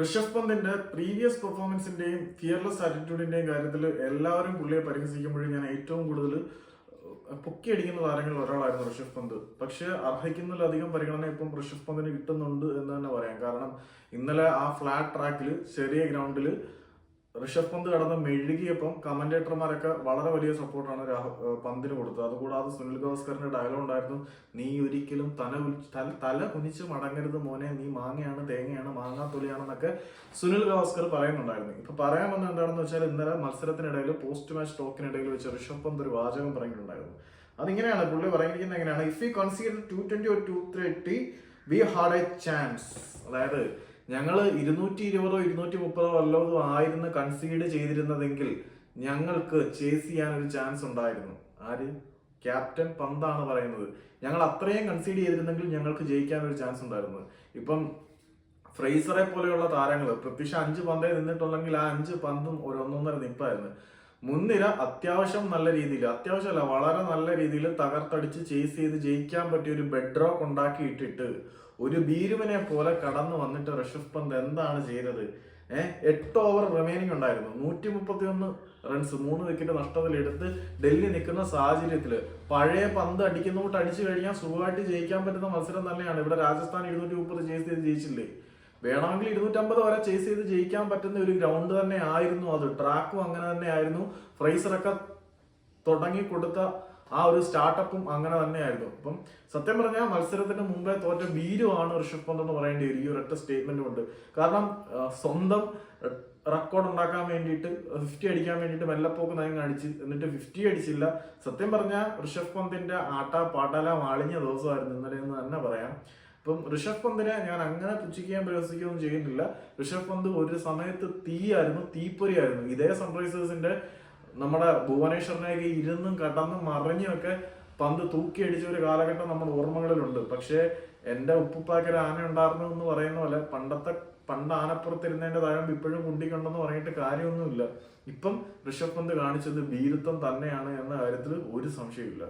ഋഷഭ് പന്തിന്റെ previous പെർഫോമൻസിന്റെയും fearless ആറ്റിറ്റ്യൂഡിന്റെയും കാര്യത്തിൽ എല്ലാവരും പുള്ളിയെ പരിഹസിക്കുമ്പോഴും ഞാൻ ഏറ്റവും കൂടുതൽ പൊക്കിയടിക്കുന്ന താരങ്ങളിൽ ഒരാളായിരുന്നു ഋഷഭ് പന്ത്. പക്ഷെ അർഹിക്കുന്നതിലധികം പരിഗണന ഇപ്പം ഋഷഭ് പന്തിന് കിട്ടുന്നുണ്ട് എന്ന് തന്നെ പറയാം. കാരണം ഇന്നലെ ആ ഫ്ലാറ്റ് ട്രാക്കിൽ ചെറിയ ഗ്രൗണ്ടിൽ ഋഷഭ് പന്ത് കടന്ന് മെഴുകിയപ്പം കമന്റേറ്റർമാരൊക്കെ വളരെ വലിയ സപ്പോർട്ടാണ് രാഹുൽ പന്തിന് കൊടുത്തത്. അതുകൂടാതെ സുനിൽ ഗവാസ്കറിന്റെ ഡയലോഗ് ഉണ്ടായിരുന്നു. നീ ഒരിക്കലും തല തല തല കുനിച്ച് മടങ്ങരുത് മോനെ. നീ മാങ്ങയാണ് തേങ്ങയാണ് മാങ്ങാ തൊലിയാണെന്നൊക്കെ സുനിൽ ഗവാസ്കർ പറയുന്നുണ്ടായിരുന്നു. ഇപ്പൊ പറയാൻ വന്നത് എന്താണെന്ന് വെച്ചാൽ ഇന്നലെ മത്സരത്തിനിടയിൽ പോസ്റ്റ് മാച്ച് ടോക്കിനിടയിൽ വെച്ച് ഋഷഭ് പന്ത് ഒരു വാചകം പറഞ്ഞിട്ടുണ്ടായിരുന്നു അതിങ്ങനെയാണ് പുള്ളി പറഞ്ഞിരിക്കുന്നത് എങ്ങനെയാണ് if you consider two twenty ഒരു two thirty we had a chance അതായത് ഞങ്ങൾ ഇരുന്നൂറ്റി ഇരുപതോ ഇരുന്നൂറ്റി മുപ്പതോ വല്ലതോ ആയിരുന്നു കൺസീഡ് ചെയ്തിരുന്നതെങ്കിൽ ഞങ്ങൾക്ക് ചേസ് ചെയ്യാൻ ഒരു ചാൻസ് ഉണ്ടായിരുന്നു. ആര്? ക്യാപ്റ്റൻ പന്താണ് പറയുന്നത്. ഞങ്ങൾ അത്രയും കൺസീഡ് ചെയ്തിരുന്നെങ്കിൽ ഞങ്ങൾക്ക് ജയിക്കാൻ ഒരു ചാൻസ് ഉണ്ടായിരുന്നു. ഇപ്പം ഫ്രൈസറെ പോലെയുള്ള താരങ്ങൾ പ്രത്യക്ഷ അഞ്ച് പന്തേ നിന്നിട്ടുണ്ടെങ്കിൽ ആ അഞ്ച് പന്തും ഒരു ഒന്നൊന്നര നിപ്പായിരുന്നു. മുൻനിര അത്യാവശ്യം നല്ല രീതിയിൽ അത്യാവശ്യമല്ല വളരെ നല്ല രീതിയിൽ തകർത്തടിച്ച് ചേസ് ചെയ്ത് ജയിക്കാൻ പറ്റിയ ഒരു ബെഡ് റോക്ക് ഉണ്ടാക്കിയിട്ടിട്ട് ഒരു ഭീരുവിനെ പോലെ കടന്നു വന്നിട്ട് ഋഷഭ് പന്ത് എന്താണ് ചെയ്തത്? ഏഹ് എട്ട് ഓവർ റിമൈനിങ് ഉണ്ടായിരുന്നു. നൂറ്റി മുപ്പത്തി ഒന്ന് റൺസ് മൂന്ന് വിക്കറ്റ് നഷ്ടത്തിലെടുത്ത് ഡൽഹി നിൽക്കുന്ന സാഹചര്യത്തിൽ പഴയ പന്ത് അടിക്കുന്നോട്ട് അടിച്ചു കഴിഞ്ഞാൽ സുഖമായിട്ട് ജയിക്കാൻ പറ്റുന്ന മത്സരം തന്നെയാണ്. ഇവിടെ രാജസ്ഥാൻ എഴുന്നൂറ്റി മുപ്പത് ചേസ് ചെയ്ത് ജയിച്ചില്ലേ? വേണമെങ്കിൽ ഇരുന്നൂറ്റമ്പത് വരെ ചേസ് ചെയ്ത് ജയിക്കാൻ പറ്റുന്ന ഒരു ഗ്രൗണ്ട് തന്നെ ആയിരുന്നു അത്. ട്രാക്കും അങ്ങനെ തന്നെ ആയിരുന്നു. ഫ്രൈസറൊക്കെ തുടങ്ങി കൊടുത്ത ആ ഒരു സ്റ്റാർട്ടപ്പും അങ്ങനെ തന്നെയായിരുന്നു അപ്പം സത്യം പറഞ്ഞാൽ മത്സരത്തിന് മുമ്പേ തോറ്റ വീരുമാണ് ഋഷഭ് പന്ത് എന്ന് പറയേണ്ടി വരും. ഈ ഒരൊറ്റ സ്റ്റേറ്റ്മെന്റ് കൊണ്ട്. കാരണം സ്വന്തം റെക്കോർഡ് ഉണ്ടാക്കാൻ വേണ്ടിയിട്ട് ഫിഫ്റ്റി അടിക്കാൻ വേണ്ടിയിട്ട് മെല്ലപ്പോക്ക് നയം കാണിച്ച് എന്നിട്ട് ഫിഫ്റ്റി അടിച്ചില്ല. സത്യം പറഞ്ഞാൽ ഋഷഭ് പന്തിന്റെ ആട്ട പാട്ടല മാളിഞ്ഞ ദിവസമായിരുന്നു. ഇന്നലെ എന്ന് തന്നെ പറയാം. ഇപ്പം ഋഷഭ് പന്തിനെ ഞാൻ അങ്ങനെ പുച്ഛിക്കുകയും പ്രവസിക്കുകയൊന്നും ചെയ്യുന്നില്ല ഋഷഭ് പന്ത് ഒരു സമയത്ത് തീയായിരുന്നു തീപ്പൊരിയായിരുന്നു. ഇതേ സൺറൈസേഴ്സിന്റെ നമ്മുടെ ഭുവനേശ്വറിനെയൊക്കെ ഇരുന്നും കടന്നും മറിഞ്ഞുമൊക്കെ പന്ത് തൂക്കി അടിച്ച ഒരു കാലഘട്ടം നമ്മുടെ ഓർമ്മകളിലുണ്ട്. പക്ഷേ എന്റെ ഉപ്പുപ്പാക്കൊരു ആന ഉണ്ടായിരുന്നു എന്ന് പറയുന്ന പോലെ പണ്ടത്തെ പണ്ട് ആനപ്പുറത്തിരുന്നതിന്റെ തഴമ്പ് ഇപ്പോഴും കുണ്ടിക്കൊണ്ടെന്ന് പറഞ്ഞിട്ട് കാര്യമൊന്നുമില്ല. ഇപ്പം ഋഷഭ് പന്ത് കാണിച്ചത് വീരത്വം തന്നെയാണ് എന്ന കാര്യത്തിൽ ഒരു സംശയമില്ല